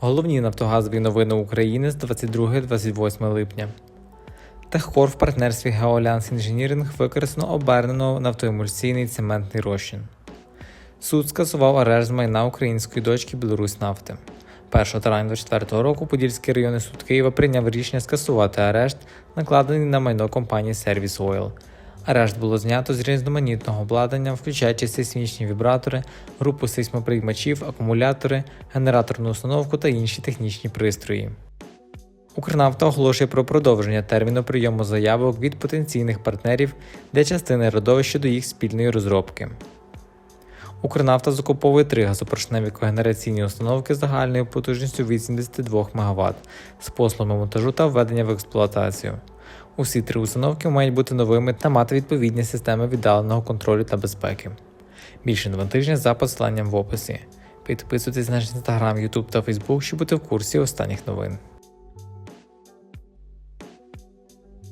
Головні нафтогазові новини України з 22-28 липня. Техкор в партнерстві Геолянс Інженіринг використано обернено нафтоемульсійний цементний розчин. Суд скасував арешт з майна української дочки Білорусь нафти. 1 травня 2024 року Подільський районний суд Києва прийняв рішення скасувати арешт, накладений на майно компанії Service Oil. Арешт було знято з різноманітного обладнання, включаючи сейсмічні вібратори, групу сейсмоприймачів, акумулятори, генераторну установку та інші технічні пристрої. Укрнафта оголошує про продовження терміну прийому заявок від потенційних партнерів для частини родовища до їх спільної розробки. Укрнафта закуповує три газопоршневі когенераційні установки з загальною потужністю від 72 МВт з послугами монтажу та введення в експлуатацію. Усі три установки мають бути новими та мати відповідні системи віддаленого контролю та безпеки. Більше новин тижня за посиланням в описі. Підписуйтесь на наш інстаграм, Ютуб та Фейсбук, щоб бути в курсі останніх новин.